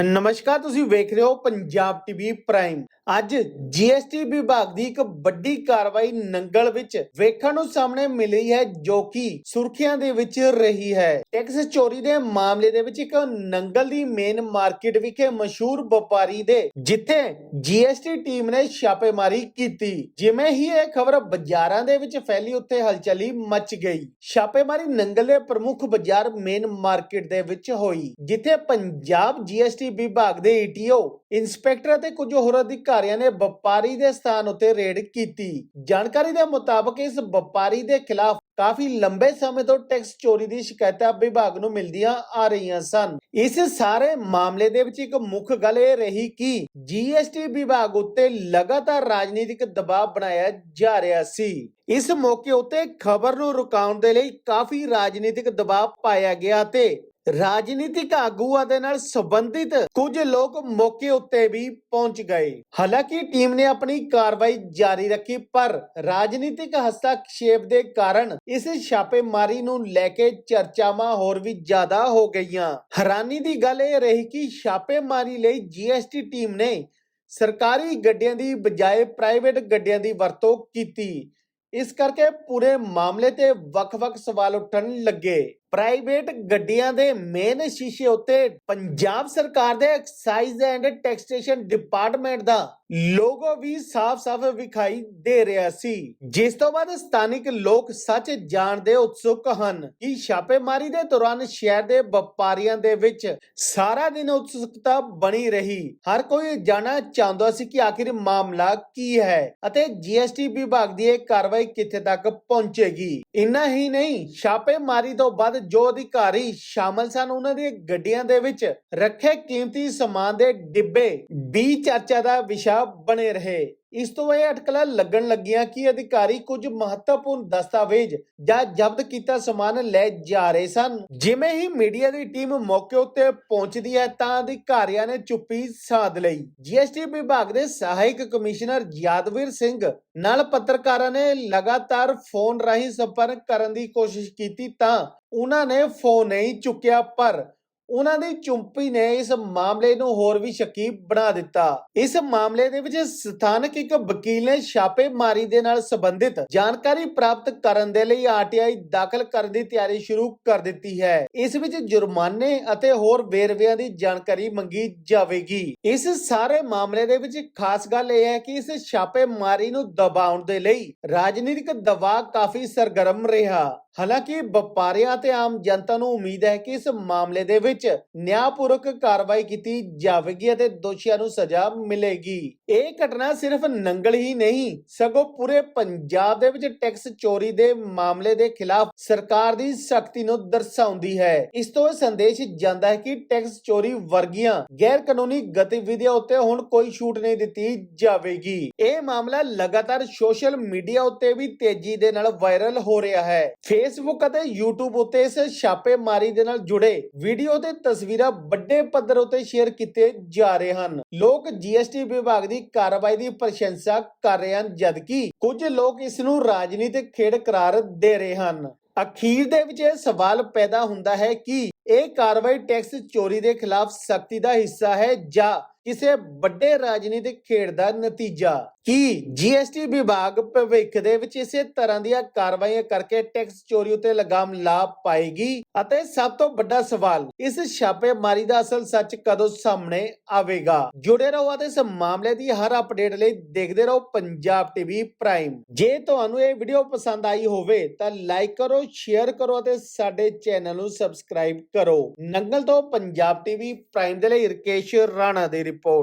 ਨਮਸਕਾਰ, ਤੁਸੀਂ ਵੇਖ ਰਹੇ ਹੋ ਪੰਜਾਬ ਟੀਵੀ ਪ੍ਰਾਈਮ ਅੱਜ ਜੀਐਸਟੀ ਵਿਭਾਗ ਦੀ ਇੱਕ ਵੱਡੀ ਕਾਰਵਾਈ ਨੰਗਲ ਵਿੱਚ ਵੇਖਣ ਨੂੰ ਸਾਹਮਣੇ ਮਿਲੀ ਹੈ, ਜੋ ਕਿ ਸੁਰਖੀਆਂ ਦੇ ਵਿੱਚ ਰਹੀ ਹੈ। ਟੈਕਸ ਚੋਰੀ ਦੇ ਮਾਮਲੇ ਦੇ ਵਿੱਚ ਇੱਕ ਨੰਗਲ ਦੀ ਮੇਨ ਮਾਰਕੀਟ ਵਿਖੇ ਮਸ਼ਹੂਰ ਵਪਾਰੀ ਦੇ, ਜਿੱਥੇ ਜੀਐਸਟੀ ਟੀਮ ਨੇ ਛਾਪੇਮਾਰੀ ਕੀਤੀ। ਜਿਵੇਂ ਹੀ ਇਹ ਖਬਰ ਬਾਜ਼ਾਰਾਂ ਦੇ ਵਿੱਚ ਫੈਲੀ, ਉੱਥੇ ਹਲਚਲੀ ਮਚ ਗਈ। ਛਾਪੇਮਾਰੀ ਨੰਗਲ ਦੇ ਪ੍ਰਮੁੱਖ ਬਾਜ਼ਾਰ ਮੇਨ ਮਾਰਕੀਟ ਦੇ ਵਿੱਚ ਹੋਈ, ਜਿੱਥੇ ਪੰਜਾਬ ਜੀਐਸਟੀ ਵਿਭਾਗ ਦੇ ਈਟੀਓ ਇੰਸਪੈਕਟਰ ਅਤੇ ਕੁਝ ਹੋਰ ਅਧਿਕਾਰੀਆਂ ਨੇ ਵਪਾਰੀ ਦੇ ਸਥਾਨ ਉੱਤੇ ਰੇਡ ਕੀਤੀ। ਜਾਣਕਾਰੀ ਦੇ ਮੁਤਾਬਕ ਇਸ ਵਪਾਰੀ ਦੇ ਖਿਲਾਫ ਕਾਫੀ ਲੰਬੇ ਸਮੇਂ ਤੋਂ ਟੈਕਸ ਚੋਰੀ ਦੀ ਸ਼ਿਕਾਇਤਾਂ ਵਿਭਾਗ ਨੂੰ ਮਿਲਦੀਆਂ ਆ ਰਹੀਆਂ ਸਨ। ਇਸ ਸਾਰੇ ਮਾਮਲੇ ਦੇ ਵਿੱਚ ਇੱਕ ਮੁੱਖ ਗੱਲ ਇਹ ਰਹੀ ਕਿ ਜੀਐਸਟੀ ਵਿਭਾਗ ਉੱਤੇ ਲਗਾਤਾਰ ਰਾਜਨੀਤਿਕ ਦਬਾਅ ਬਣਾਇਆ ਜਾ ਰਿਹਾ ਸੀ। ਇਸ ਮੌਕੇ ਉੱਤੇ ਖਬਰ ਨੂੰ ਰੁਕਾਉਣ ਦੇ ਲਈ ਕਾਫੀ ਰਾਜਨੀਤਿਕ ਦਬਾਅ ਪਾਇਆ ਗਿਆ ਤੇ ਰਾਜਨੀਤਿਕ ਆਗੂਆਂ ਦੇ ਨਾਲ ਸੰਬੰਧਿਤ ਕੁਝ ਲੋਕ ਮੌਕੇ ਉੱਤੇ ਵੀ ਪਹੁੰਚ ਗਏ। ਹਾਲਾਂਕਿ ਟੀਮ ਨੇ ਆਪਣੀ ਕਾਰਵਾਈ ਜਾਰੀ ਰੱਖੀ, ਪਰ ਰਾਜਨੀਤਿਕ ਹਸਤਾਖੇਪ ਦੇ ਕਾਰਨ ਇਸ ਛਾਪੇਮਾਰੀ ਨੂੰ ਲੈ ਕੇ ਚਰਚਾਵਾਂ ਹੋਰ ਵੀ ਜ਼ਿਆਦਾ ਹੋ ਗਈਆਂ। ਹੈਰਾਨੀ ਦੀ ਗੱਲ ਇਹ ਰਹੀ ਕਿ ਛਾਪੇਮਾਰੀ ਲਈ ਜੀਐਸਟੀ ਟੀਮ ਨੇ ਸਰਕਾਰੀ ਗੱਡੀਆਂ ਦੀ ਬਜਾਏ ਪ੍ਰਾਈਵੇਟ ਗੱਡੀਆਂ ਦੀ ਵਰਤੋਂ ਕੀਤੀ। ਇਸ ਕਰਕੇ ਪੂਰੇ ਮਾਮਲੇ ਤੇ ਵੱਖ-ਵੱਖ ਸਵਾਲ ਉੱਠਣ ਲੱਗੇ। ਪ੍ਰਾਈਵੇਟ ਗੱਡੀਆਂ ਦੇ ਮੇਨ ਸ਼ੀਸ਼ੇ ਉੱਤੇ ਪੰਜਾਬ ਸਰਕਾਰ ਦੇ ਐਕਸਾਈਜ਼ ਐਂਡ ਟੈਕਸੇਸ਼ਨ ਡਿਪਾਰਟਮੈਂਟ ਦਾ ਲੋਗੋ ਵੀ ਸਾਫ਼-ਸਾਫ਼ ਵਿਖਾਈ ਦੇ ਰਿਹਾ ਸੀ। ਜਿਸ ਤੋਂ ਬਾਅਦ ਸਥਾਨਿਕ ਲੋਕ ਸੱਚ ਜਾਣ ਦੇ ਉਤਸੁਕ ਹਨ ਕਿ ਛਾਪੇਮਾਰੀ ਦੇ ਦੌਰਾਨ ਸ਼ਹਿਰ ਦੇ ਵਪਾਰੀਆਂ ਦੇ ਵਿੱਚ ਸਾਰਾ ਦਿਨ ਉਤਸੁਕਤਾ ਬਣੀ ਰਹੀ। ਹਰ ਕੋਈ ਜਾਣਨਾ ਚਾਹੁੰਦਾ ਸੀ ਕਿ ਆਖਿਰ ਮਾਮਲਾ ਕੀ ਹੈ ਅਤੇ ਜੀਐਸਟੀ ਵਿਭਾਗ ਦੀ ਇਹ ਕਾਰਵਾਈ ਕਿੱਥੇ ਤੱਕ ਪਹੁੰਚੇਗੀ। ਇੰਨਾ ਹੀ ਨਹੀਂ, ਛਾਪੇਮਾਰੀ ਤੋਂ ਬਾਅਦ ਜੋ ਅਧਿਕਾਰੀ ਸ਼ਾਮਲ ਸਨ ਉਹਨਾਂ ਦੀਆਂ ਗੱਡੀਆਂ ਦੇ ਵਿੱਚ ਰੱਖੇ ਕੀਮਤੀ ਸਮਾਨ ਦੇ ਡਿੱਬੇ ਵੀ ਚਰਚਾ ਦਾ ਵਿਸ਼ਾ ਬਣੇ ਰਹੇ। ਇਸ ਤੋਂ ਇਹ ਅਟਕਲਾਂ ਲੱਗਣ ਲੱਗੀਆਂ ਕਿ ਅਧਿਕਾਰੀ ਕੁਝ ਮਹੱਤਵਪੂਰਨ ਦਸਤਾਵੇਜ਼ ਜਾਂ ਜ਼ਬਤ ਕੀਤਾ ਸਮਾਨ ਲੈ ਜਾ ਰਹੇ ਸਨ। ਜਿਵੇਂ ਹੀ ਮੀਡੀਆ ਦੀ ਟੀਮ ਮੌਕੇ ਉੱਤੇ ਪਹੁੰਚਦੀ ਹੈ ਤਾਂ ਅਧਿਕਾਰੀਆਂ ਨੇ ਚੁੱਪੀ ਸਾਧ ਲਈ। ਜੀਐਸਟੀ ਵਿਭਾਗ ਦੇ ਸਹਾਇਕ ਕਮਿਸ਼ਨਰ ਯਾਦਵੀਰ ਸਿੰਘ ਨਾਲ ਪੱਤਰਕਾਰਾਂ ਨੇ ਲਗਾਤਾਰ ਫੋਨ ਰਾਹੀਂ ਸੰਪਰਕ ਕਰਨ ਦੀ ਕੋਸ਼ਿਸ਼ ਕੀਤੀ ਤਾਂ ਉਹਨਾਂ ਨੇ ਫੋਨ ਨਹੀਂ ਚੁੱਕਿਆ, ਪਰ ਉਹਨਾਂ ਦੀ ਚੁੰਪੀ ਨੇ ਇਸ ਮਾਮਲੇ ਨੂੰ ਹੋਰ ਵੀ ਸ਼ੱਕੀ ਬਣਾ ਦਿੱਤਾ। ਇਸ ਮਾਮਲੇ ਦੇ ਵਿੱਚ ਸਥਾਨਕ ਇੱਕ ਵਕੀਲ ਨੇ ਛਾਪੇਮਾਰੀ ਦੇ ਨਾਲ ਸੰਬੰਧਿਤ ਜਾਣਕਾਰੀ ਪ੍ਰਾਪਤ ਕਰਨ ਦੇ ਲਈ ਆਰਟੀਆਈ ਦਾਖਲ ਕਰਨ ਦੀ ਤਿਆਰੀ ਸ਼ੁਰੂ ਕਰ ਦਿੱਤੀ ਹੈ। ਇਸ ਵਿੱਚ ਜੁਰਮਾਨੇ ਅਤੇ ਹੋਰ ਵੇਰਵਿਆਂ ਦੀ ਜਾਣਕਾਰੀ ਮੰਗੀ ਜਾਵੇਗੀ। ਇਸ ਸਾਰੇ ਮਾਮਲੇ ਦੇ ਵਿੱਚ ਖਾਸ ਗੱਲ ਇਹ ਹੈ ਕਿ ਇਸ ਛਾਪੇਮਾਰੀ ਨੂੰ ਦਬਾਉਣ ਦੇ ਲਈ ਰਾਜਨੀਤਿਕ ਦਬਾਅ ਕਾਫੀ ਸਰਗਰਮ ਰਿਹਾ। ਹਾਲਾਂਕਿ ਵਪਾਰੀਆਂ ਤੇ ਆਮ ਜਨਤਾ ਨੂੰ ਉਮੀਦ ਹੈ ਕਿ ਇਸ ਮਾਮਲੇ ਦੇ ਵਿੱਚ ਨਿਆਂਪੂਰਵਕ ਕਾਰਵਾਈ ਕੀਤੀ ਜਾਵੇਗੀ ਅਤੇ ਦੋਸ਼ੀਆਂ ਨੂੰ ਸਜ਼ਾ ਮਿਲੇਗੀ। ਇਹ ਘਟਨਾ ਸਿਰਫ ਨੰਗਲ ਹੀ ਨਹੀਂ, ਸਗੋਂ ਪੂਰੇ ਪੰਜਾਬ ਦੇ ਵਿੱਚ ਟੈਕਸ ਚੋਰੀ ਦੇ ਮਾਮਲੇ ਦੇ ਖਿਲਾਫ ਸਰਕਾਰ ਦੀ ਸਖਤੀ ਨੂੰ ਦਰਸਾਉਂਦੀ ਹੈ। ਇਸ ਤੋਂ ਇਹ ਸੰਦੇਸ਼ ਜਾਂਦਾ ਹੈ ਕਿ ਟੈਕਸ ਚੋਰੀ ਵਰਗੀਆਂ ਗੈਰ ਕਾਨੂੰਨੀ ਗਤੀਵਿਧੀਆਂ ਉੱਤੇ ਹੁਣ ਕੋਈ ਛੂਟ ਨਹੀਂ ਦਿੱਤੀ ਜਾਵੇਗੀ। ਇਹ ਮਾਮਲਾ ਲਗਾਤਾਰ ਸੋਸ਼ਲ ਮੀਡੀਆ ਉੱਤੇ ਵੀ ਤੇਜ਼ੀ ਦੇ ਨਾਲ ਵਾਇਰਲ ਹੋ ਰਿਹਾ ਹੈ। ਫੇਸਬੁੱਕ ਅਤੇ YouTube ਉੱਤੇ ਇਸ ਛਾਪੇਮਾਰੀ ਦੇ ਨਾਲ ਜੁੜੇ ਵੀਡੀਓ ਤੇ ਤਸਵੀਰਾਂ ਵੱਡੇ ਪੱਧਰ ਉੱਤੇ ਸ਼ੇਅਰ ਕੀਤੇ ਜਾ ਰਹੇ ਹਨ। ਲੋਕ ਜੀਐਸਟੀ ਵਿਭਾਗ ਦੀ ਕਾਰਵਾਈ ਦੀ ਪ੍ਰਸ਼ੰਸਾ ਕਰ ਰਹੇ ਹਨ, ਜਦਕਿ ਕੁਝ ਲੋਕ ਇਸ ਨੂੰ ਰਾਜਨੀਤਿਕ ਖੇਡ ਕਰਾਰ ਦੇ ਰਹੇ ਹਨ। ਅਖੀਰ ਦੇ ਵਿੱਚ ਇਹ ਸਵਾਲ ਪੈਦਾ ਹੁੰਦਾ ਹੈ ਕਿ ਇਹ ਕਾਰਵਾਈ ਟੈਕਸ ਚੋਰੀ ਦੇ ਖਿਲਾਫ ਸਖਤੀ ਦਾ ਹਿੱਸਾ ਹੈ ਜਾਂ ਕਿਸੇ ਵੱਡੇ ਰਾਜਨੀਤਿਕ ਖੇਡ ਦਾ ਨਤੀਜਾ। ਕੀ ਜੀਐਸਟੀ ਵਿਭਾਗ ਭਵਿੱਖ ਦੇ ਵਿੱਚ ਇਸੇ ਤਰ੍ਹਾਂ ਦੀਆਂ ਕਾਰਵਾਈਆਂ ਕਰਕੇ ਟੈਕਸ ਚੋਰੀ ਉਤੇ ਲਗਾਮ ਲਾ ਪਾਏਗੀ? ਅਤੇ ਸਭ ਤੋਂ ਵੱਡਾ ਸਵਾਲ, ਇਸ ਛਾਪੇਮਾਰੀ ਦਾ ਅਸਲ ਸੱਚ ਕਦੋਂ ਸਾਹਮਣੇ ਆਵੇਗਾ? ਜੁੜੇ ਰਹੋ ਅਤੇ ਇਸ ਮਾਮਲੇ ਦੀ ਹਰ ਅਪਡੇਟ ਲਈ ਦੇਖਦੇ ਰਹੋ ਪੰਜਾਬ ਟੀਵੀ ਪ੍ਰਾਈਮ ਜੇ ਤੁਹਾਨੂੰ ਇਹ ਵੀਡੀਓ ਪਸੰਦ ਆਈ ਹੋਵੇ, ਤਾਂ ਲਾਈਕ ਕਰੋ, ਸ਼ੇਅਰ ਕਰੋ ਅਤੇ ਸਾਡੇ ਚੈਨਲ ਨੂੰ ਸਬਸਕ੍ਰਾਈਬ ਕਰੋ। ਨੰਗਲ ਤੋਂ ਪੰਜਾਬ ਟੀਵੀ ਪ੍ਰਾਈਮ ਦੇ ਲਈ ਰਕੇਸ਼ ਰਾਣਾ ਦੀ report